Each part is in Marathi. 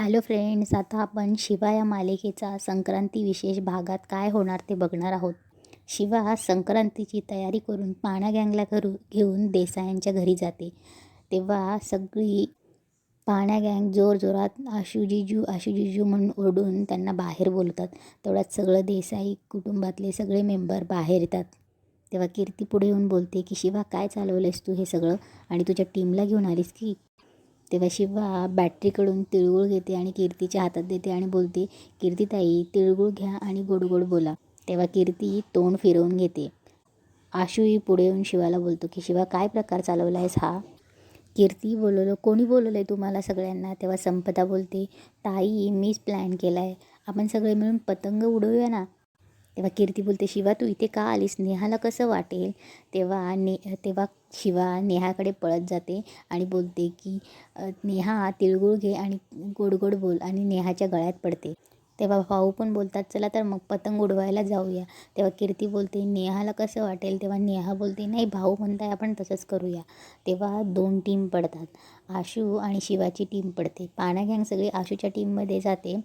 हॅलो फ्रेंड्स आता आपण शिवा या मालिकेचा संक्रांती विशेष भागात काय होणार ते बघणार आहोत. शिवा संक्रांतीची तयारी करून पाण्या गँगला घरू घेऊन देसायांच्या घरी जाते. तेव्हा सगळी पाण्या गँग जोरजोरात आशू जिजू आशू जिजू म्हणून ओरडून त्यांना बाहेर बोलतात. तेवढ्यात सगळं देसाई कुटुंबातले सगळे मेंबर बाहेर येतात. तेव्हा कीर्ती पुढे येऊन बोलते की शिवा काय चालवलंयस तू हे सगळं? आणि तुझ्या टीमला घेऊन आलीस की? तेव्हा शिवा बॅटरीकडून तिळगुळ घेते आणि कीर्तीच्या हातात देते आणि बोलते कीर्तीताई तिळगुळ घ्या आणि गोड गोड बोला. तेव्हा कीर्ती तोंड फिरवून घेते. आशूही पुढे येऊन शिवाला बोलतो की शिवा काय प्रकार चालवला आहेस हा? कीर्ती बोलवलं कोणी बोलवलं आहे तुम्हाला सगळ्यांना? तेव्हा संपदा बोलते ताई मीच प्लॅन केला आहे आपण सगळे मिळून पतंग उडवूया ना? तेव्हा कीर्ती बोलते शिवा तू इथे का आलीस? नेहाला कसं वाटेल? तेव्हा ने तेव्हा शिवा नेहाकडे पळत जाते आणि बोलते की नेहा तिळगुळ घे आणि गोड गोड बोल आणि नेहाच्या गळ्यात पडते. तेव्हा भाऊ पण बोलतात चला तर मग पतंग उडवायला जाऊया. तेव्हा कीर्ती बोलते नेहाला कसं वाटेल? तेव्हा नेहा बोलते नाही भाऊ म्हणताय आपण तसंच करूया. तेव्हा दोन टीम पडतात आशू आणि शिवाची टीम पडते. पाना गँग सगळी आशूच्या टीममध्ये जाते.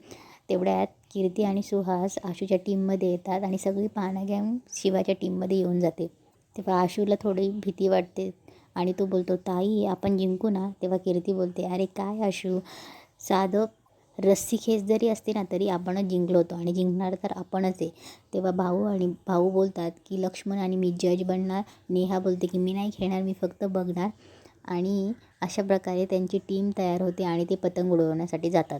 तेवढ्यात कीर्ती आणि सुहास आशूच्या टीममध्ये येतात आणि सगळी पाना गँग शिवाच्या टीममध्ये येऊन जाते. तेव्हा आशूला थोडी भीती वाटते आणि तो बोलतो ताई आपण जिंकू ना. तेव्हा कीर्ती बोलते अरे काय आशू साधं रस्सी खेच जरी असते ना तरी आपणच जिंकलो होतो आणि जिंकणार तर आपणच आहे. तेव्हा भाऊ आणि भाऊ बोलतात की लक्ष्मण आणि मी जज बनणार. नेहा बोलते की मी नाही खेळणार मी फक्त बघणार. आणि अशा प्रकारे त्यांची टीम तयार होते आणि ते पतंग उडवण्यासाठी जातात.